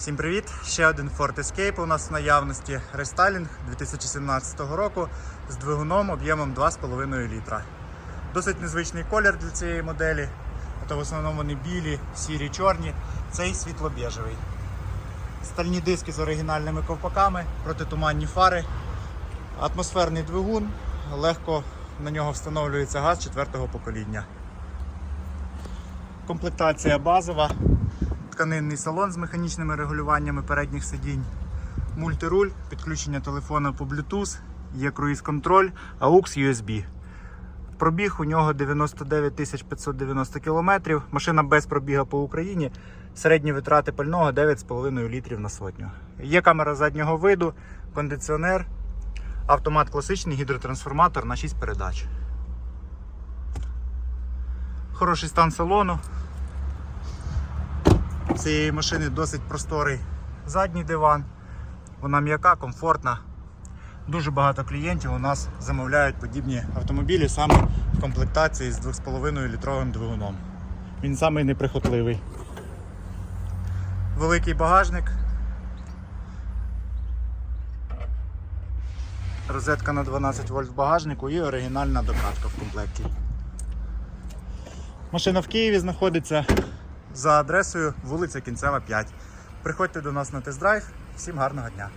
Всім привіт! Ще один Ford Escape у нас в наявності рестайлінг 2017 року з двигуном об'ємом 2,5 літра. Досить незвичний колір для цієї моделі. а То в основному вони білі, сірі, чорні. Цей світло-біжевий. Стальні диски з оригінальними ковпаками, протитуманні фари, атмосферний двигун, легко на нього встановлюється газ четвертого покоління. Комплектація базова, тканинний салон з механічними регулюваннями передніх сидінь, мультируль, підключення телефона по Bluetooth, є круїз-контроль, AUX USB. Пробіг у нього 99 590 км. Машина без пробіга по Україні. Середні витрати пального 9,5 літрів на сотню. Є камера заднього виду, кондиціонер, автомат класичний, гідротрансформатор на 6 передач. Хороший стан салону. У цієї машини досить просторий задній диван. Вона м'яка, комфортна. Дуже багато клієнтів у нас замовляють подібні автомобілі саме в комплектації з 2,5 літровим двигуном. Він самий неприхотливий. Великий багажник. Розетка на 12 вольт в багажнику і оригінальна докатка в комплекті. Машина в Києві знаходиться за адресою вулиця Кінцева 5. Приходьте до нас на тест-драйв. Всім гарного дня!